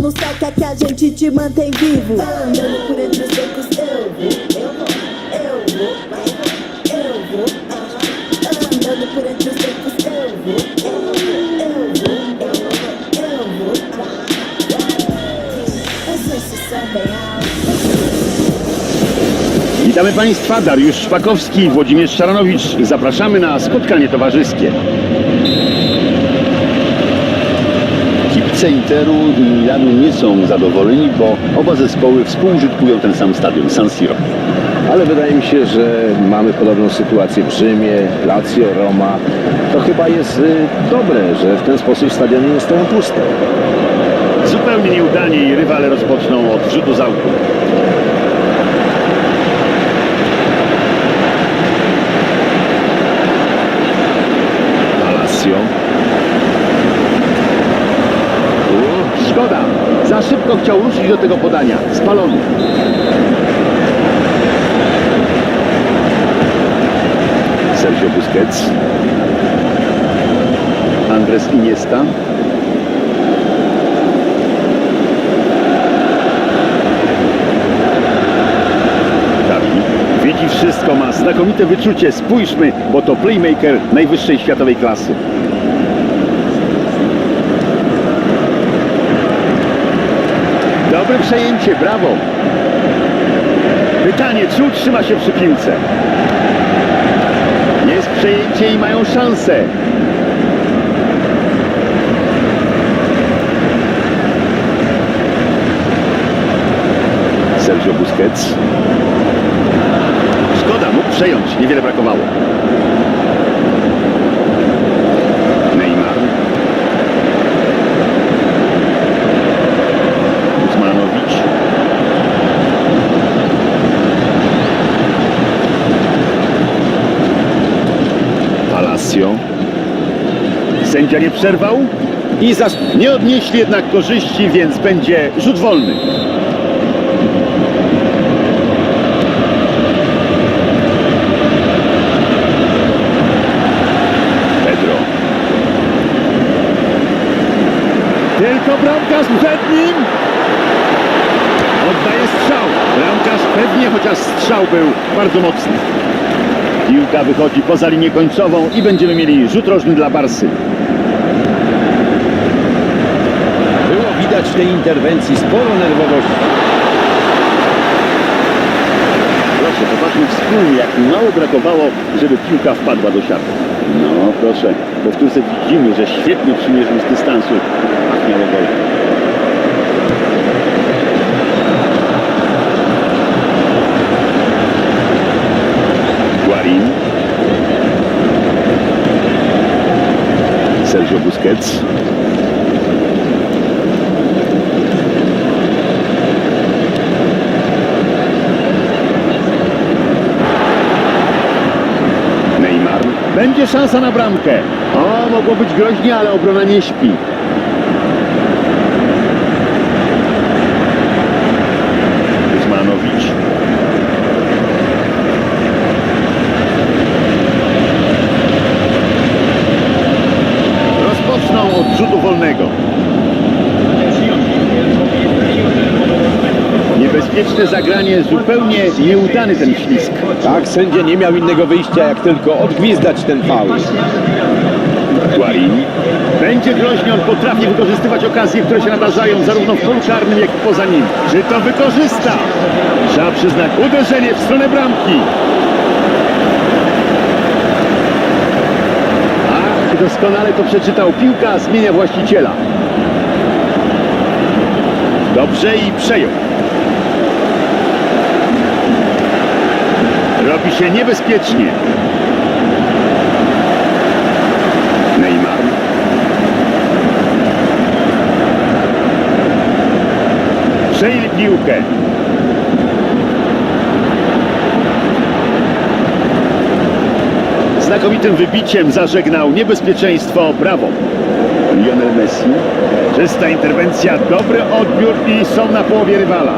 no saca que a gente te mantém vivo. Andando por entre os becos, eu eu eu eu eu eu eu eu eu. Witamy Państwa, Dariusz Szpakowski Włodzimierz Szaranowicz. Zapraszamy na spotkanie towarzyskie. Kibice Interu i Milanu nie są zadowoleni, bo oba zespoły współużytkują ten sam stadion, San Siro. Ale wydaje mi się, że mamy podobną sytuację w Rzymie, Lazio, Roma. To chyba jest y, dobre, że w ten sposób stadiony nie stoją puste. Zupełnie nieudanie i rywale rozpoczną od rzutu z autu. Palacio. U, Szkoda. Szybko chciał ruszyć do tego podania. Spalony. Sergio Busquets. Andres Iniesta. Widzi wszystko, ma znakomite wyczucie. Spójrzmy, bo to playmaker najwyższej światowej klasy. Przejęcie, brawo. Pytanie, czy utrzyma się przy piłce? Jest przejęcie i mają szansę. Sergio Busquets. Szkoda, mógł przejąć, niewiele brakowało. Neymar. Uzmanowicz. Sędzia nie przerwał i zas... nie odnieśli jednak korzyści, więc będzie rzut wolny. Pedro. Tylko bramkarz przed nim. Oddaje strzał. Bramkarz pewnie, chociaż strzał był bardzo mocny. Piłka wychodzi poza linię końcową i będziemy mieli rzut rożny dla Barsy. Było widać w tej interwencji sporo nerwowości. Proszę, popatrzmy wspólnie, jak mało brakowało, żeby piłka wpadła do siatki. No proszę, bo w Turce widzimy, że świetnie przymierzył z dystansu. Sergio Busquets. Neymar. Będzie szansa na bramkę. O, mogło być groźnie, ale obrona nie śpi. Uzmanowicz. Rozpoczną od rzutu wolnego. Niebezpieczne zagranie, zupełnie nieudany ten ślisk. Tak, sędzia nie miał innego wyjścia, jak tylko odgwizdać ten faul. Guarin. Będzie groźnie, on potrafi wykorzystywać okazje, które się nadarzają zarówno w polu karnym, jak i poza nim. Czy to wykorzysta? Trzeba przyznać uderzenie w stronę bramki. Ach, doskonale to przeczytał. Piłka zmienia właściciela. Dobrze i przejął. Robi się niebezpiecznie. Neymar. Przejęli piłkę. Znakomitym wybiciem zażegnał niebezpieczeństwo. Brawo. Lionel Messi. Czysta interwencja, dobry odbiór i są na połowie rywala.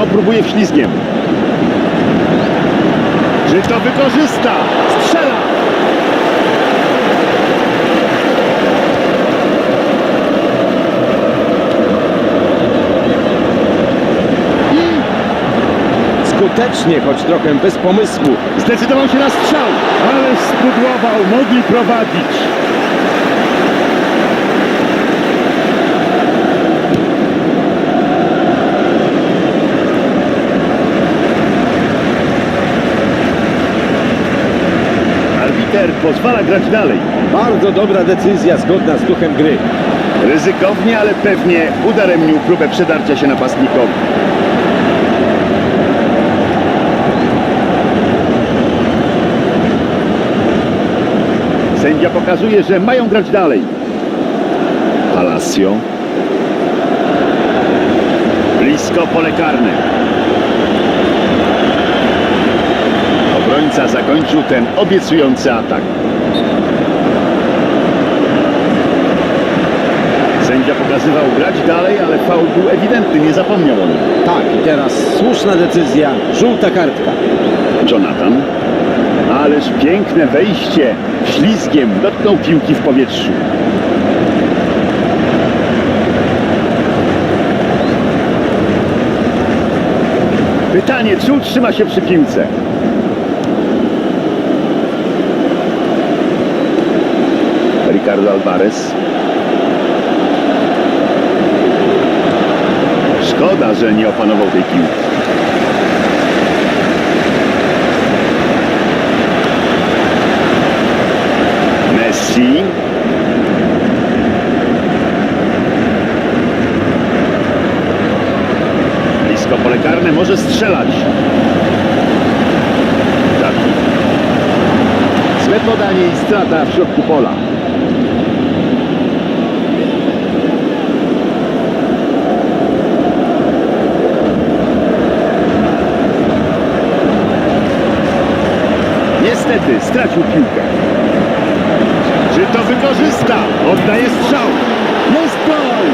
No, próbuje wślizgiem. Czy to wykorzysta? Strzela! I skutecznie, choć trochę bez pomysłu. Zdecydował się na strzał, ale spróbował nogi prowadzić. Arbiter pozwala grać dalej. Bardzo dobra decyzja, zgodna z duchem gry. Ryzykownie, ale pewnie udaremnił próbę przedarcia się napastnikowi. Sędzia pokazuje, że mają grać dalej. Palacio. Blisko pole karne. Obrońca zakończył ten obiecujący atak. Sędzia pokazywał grać dalej, ale faul był ewidentny, nie zapomniał o nim. Tak, i teraz słuszna decyzja, żółta kartka. Jonathan. Ależ piękne wejście. Ślizgiem dotknął piłki w powietrzu. Pytanie, czy utrzyma się przy piłce? Ricardo Alvarez. Szkoda, że nie opanował tej piłki. Messi. Blisko pole karne, może strzelać. Tak. Złe podanie i strata w środku pola. Niestety stracił piłkę. Czy to wykorzysta? Oddaje strzał. Jest gol!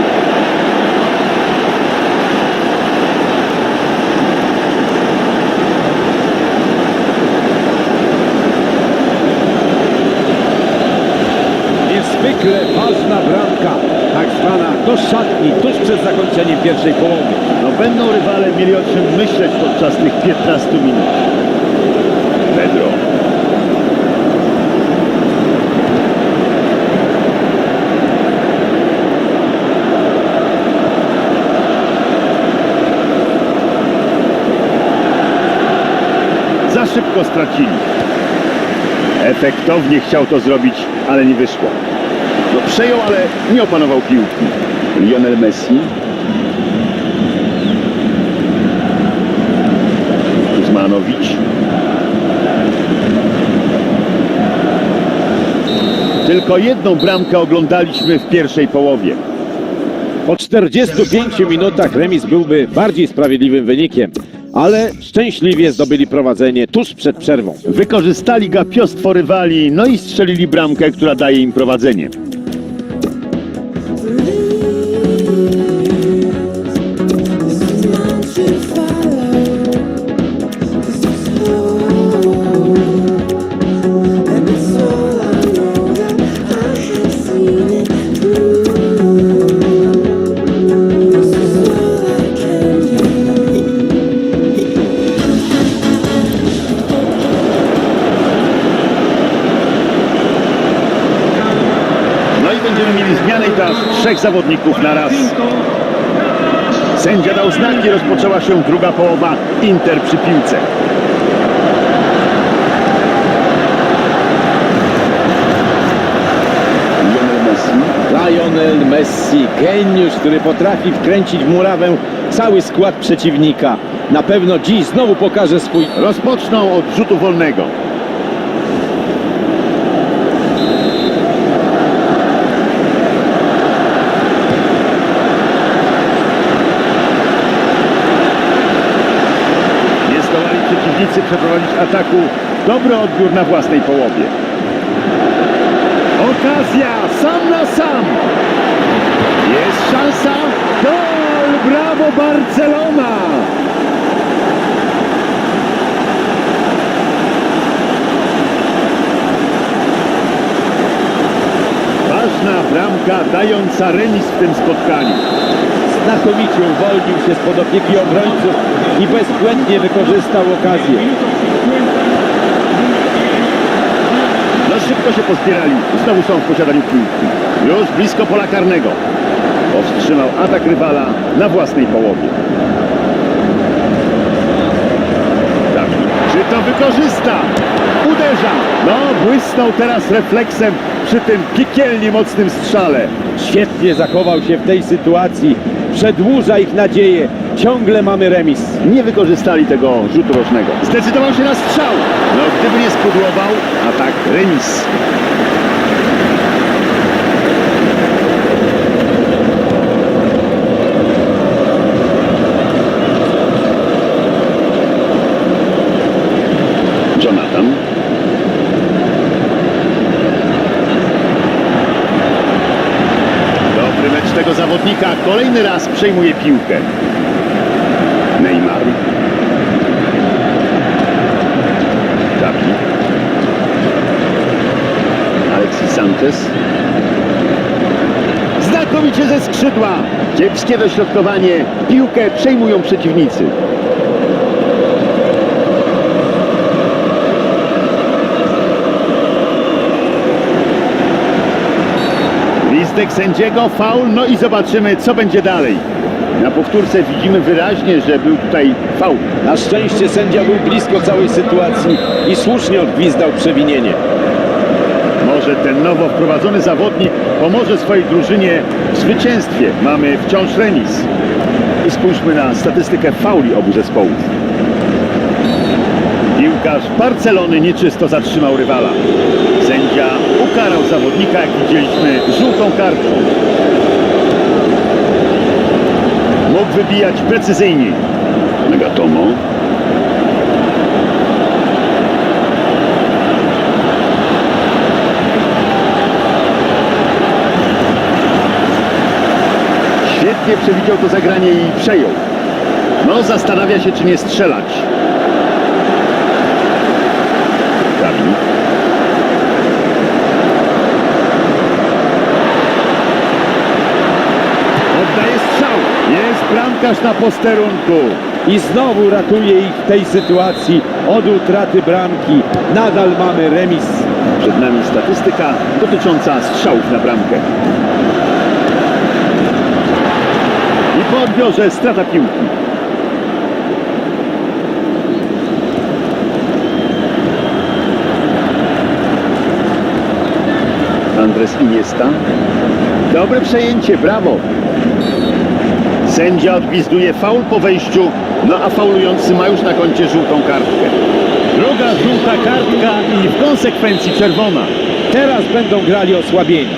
Niezwykle ważna bramka, tak zwana do szatni, tuż przed zakończeniem pierwszej połowy. No będą rywale mieli o czym myśleć podczas tych 15 minut. Pedro. Za szybko stracili. Efektownie chciał to zrobić, ale nie wyszło. No przejął, ale nie opanował piłki. Lionel Messi. Kuzmanowicz. Tylko jedną bramkę oglądaliśmy w pierwszej połowie. Po 45 minutach remis byłby bardziej sprawiedliwym wynikiem, ale szczęśliwie zdobyli prowadzenie tuż przed przerwą. Wykorzystali gapiostwo rywali, no i strzelili bramkę, która daje im prowadzenie. Zawodników na raz. Sędzia dał znaki, rozpoczęła się druga połowa. Inter przy piłce. Lionel Messi. Lionel Messi, geniusz, który potrafi wkręcić w murawę cały skład przeciwnika. Na pewno dziś znowu pokaże swój Rozpoczną od rzutu wolnego. Nie przeciwnicy przeprowadzić ataku. Dobry odbiór na własnej połowie. Okazja, sam na sam. Jest szansa. Gol! Brawo Barcelona! Ważna bramka dająca remis w tym spotkaniu. Znakomicie uwolnił się spod opieki obrońców i bezbłędnie wykorzystał okazję. No szybko się pozbierali. Znowu są w posiadaniu piłki. Już blisko pola karnego. Powstrzymał atak rywala na własnej połowie. Dawid. Czy to wykorzysta? Uderza. No, błysnął teraz refleksem przy tym piekielnie mocnym strzale. Świetnie zachował się w tej sytuacji. Przedłuża ich nadzieję. Ciągle mamy remis. Nie wykorzystali tego rzutu rożnego. Zdecydował się na strzał. No, gdyby nie spudłował, a tak remis. Jonathan. Dobry mecz Kolejny raz przejmuje piłkę. Neymar. Gabi. Alexis Sanchez. Znakomicie ze skrzydła. Kiepskie dośrodkowanie. Piłkę przejmują przeciwnicy. Gwizdek sędziego, faul, no i zobaczymy, co będzie dalej. Na powtórce widzimy wyraźnie, że był tutaj faul. Na szczęście sędzia był blisko całej sytuacji i słusznie odgwizdał przewinienie. Może ten nowo wprowadzony zawodnik pomoże swojej drużynie w zwycięstwie. Mamy wciąż remis. I spójrzmy na statystykę fauli obu zespołów. Piłkarz Barcelony nieczysto zatrzymał rywala. Sędzia ukarał zawodnika, jak widzieliśmy, żółtą kartką. Mógł wybijać precyzyjniej. Nagatomo. Świetnie przewidział to zagranie i przejął. No, zastanawia się, czy nie strzelać. Gabi. Oddaje strzał. Jest bramkarz na posterunku. I znowu ratuje ich w tej sytuacji od utraty bramki. Nadal mamy remis. Przed nami statystyka dotycząca strzałów na bramkę. I po odbiorze strata piłki. Andres Iniesta. Dobre przejęcie, brawo. Sędzia odgwizduje faul po wejściu, no a faulujący ma już na koncie żółtą kartkę. Druga żółta kartka i w konsekwencji czerwona. Teraz będą grali osłabieni.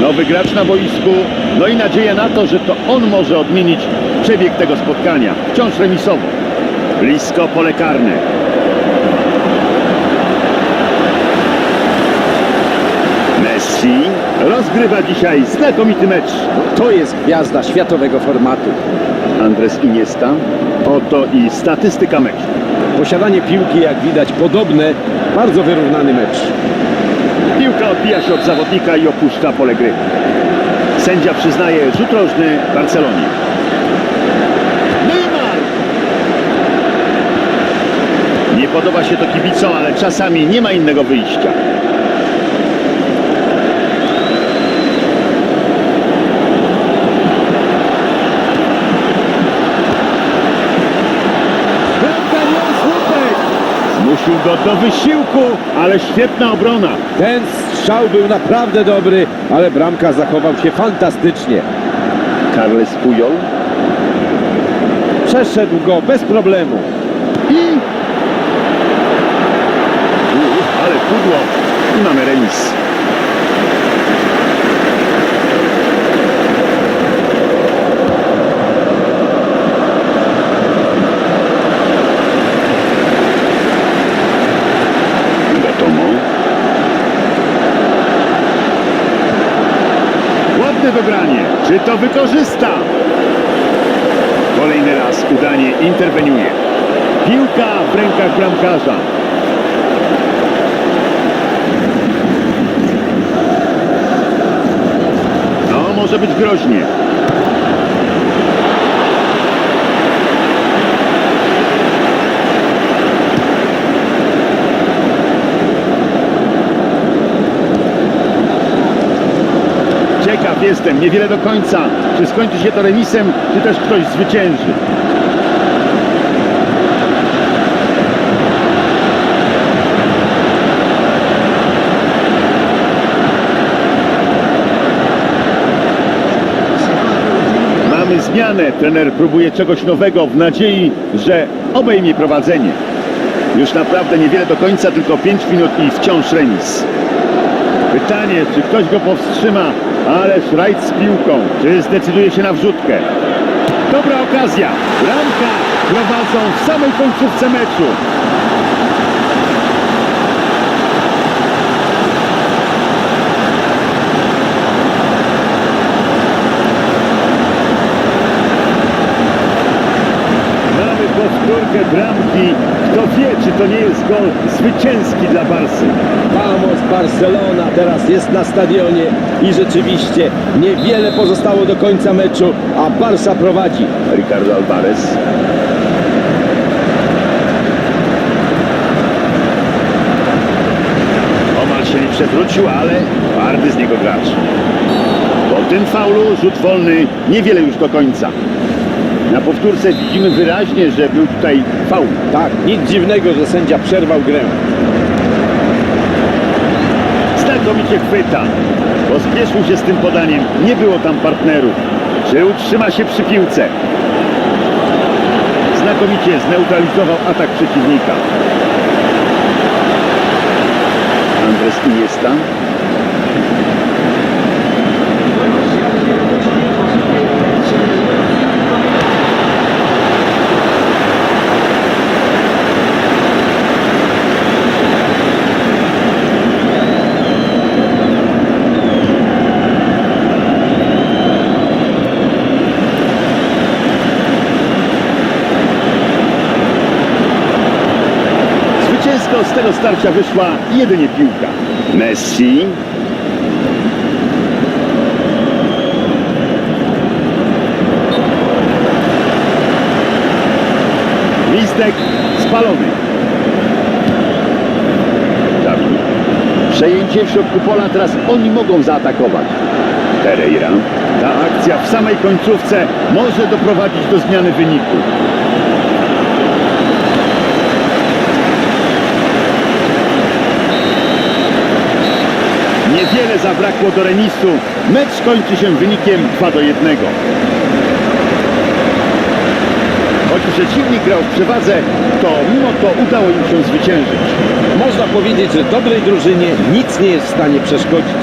Nowy gracz na boisku, no i nadzieja na to, że to on może odmienić przebieg tego spotkania. Wciąż remisowo. Blisko pole karne. Rozgrywa dzisiaj znakomity mecz. To jest gwiazda światowego formatu. Andres Iniesta. Oto i statystyka meczu. Posiadanie piłki, jak widać, podobne. Bardzo wyrównany mecz. Piłka odbija się od zawodnika i opuszcza pole gry. Sędzia przyznaje rzut rożny Barcelonie. Neymar! Nie podoba się to kibicom, ale czasami nie ma innego wyjścia. Bramka nie słupek! Zmusił go do wysiłku, ale świetna obrona. Ten strzał był naprawdę dobry, ale bramka zachował się fantastycznie. Carles Puyol Przeszedł go bez problemu. i... Uff, ale pudło. I mamy remis. To wykorzysta? Kolejny raz udanie interweniuje. Piłka w rękach bramkarza. No, może być groźnie. Jestem, niewiele do końca. Czy skończy się to remisem, czy też ktoś zwycięży? Mamy zmianę. Trener próbuje czegoś nowego w nadziei, że obejmie prowadzenie. Już naprawdę niewiele do końca, tylko 5 minut i wciąż remis. Pytanie, czy ktoś go powstrzyma, ale Szrajc z piłką, czy zdecyduje się na wrzutkę? Dobra okazja, bramka prowadzą w samej końcówce meczu. Mamy powtórkę bramki. Kto wie, czy to nie jest gol zwycięski dla Barsy. Vamos Barcelona teraz jest na stadionie i rzeczywiście niewiele pozostało do końca meczu, a Barsa prowadzi. Ricardo Alvarez. Omal się nie przewrócił, ale twardy z niego gracz. Po tym faulu rzut wolny niewiele już do końca. Na powtórce widzimy wyraźnie, że był tutaj faul. Tak, nic dziwnego, że sędzia przerwał grę. Znakomicie chwyta. Pospieszył się z tym podaniem. Nie było tam partnerów. Czy utrzyma się przy piłce? Znakomicie zneutralizował atak przeciwnika. Andres Iniesta. Zwycięsko z tego starcia wyszła jedynie piłka. Messi. Listek spalony. Przejęcie w środku pola, teraz oni mogą zaatakować. Pereira. Ta akcja w samej końcówce może doprowadzić do zmiany wyniku. Niewiele zabrakło do remisu. Mecz kończy się wynikiem 2 do 1. Choć przeciwnik grał w przewadze, to mimo to udało im się zwyciężyć. Można powiedzieć, że dobrej drużynie nic nie jest w stanie przeszkodzić.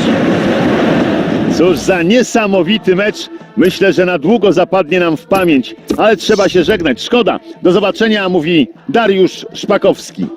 Cóż za niesamowity mecz. Myślę, że na długo zapadnie nam w pamięć, ale trzeba się żegnać. Szkoda. Do zobaczenia, mówi Dariusz Szpakowski.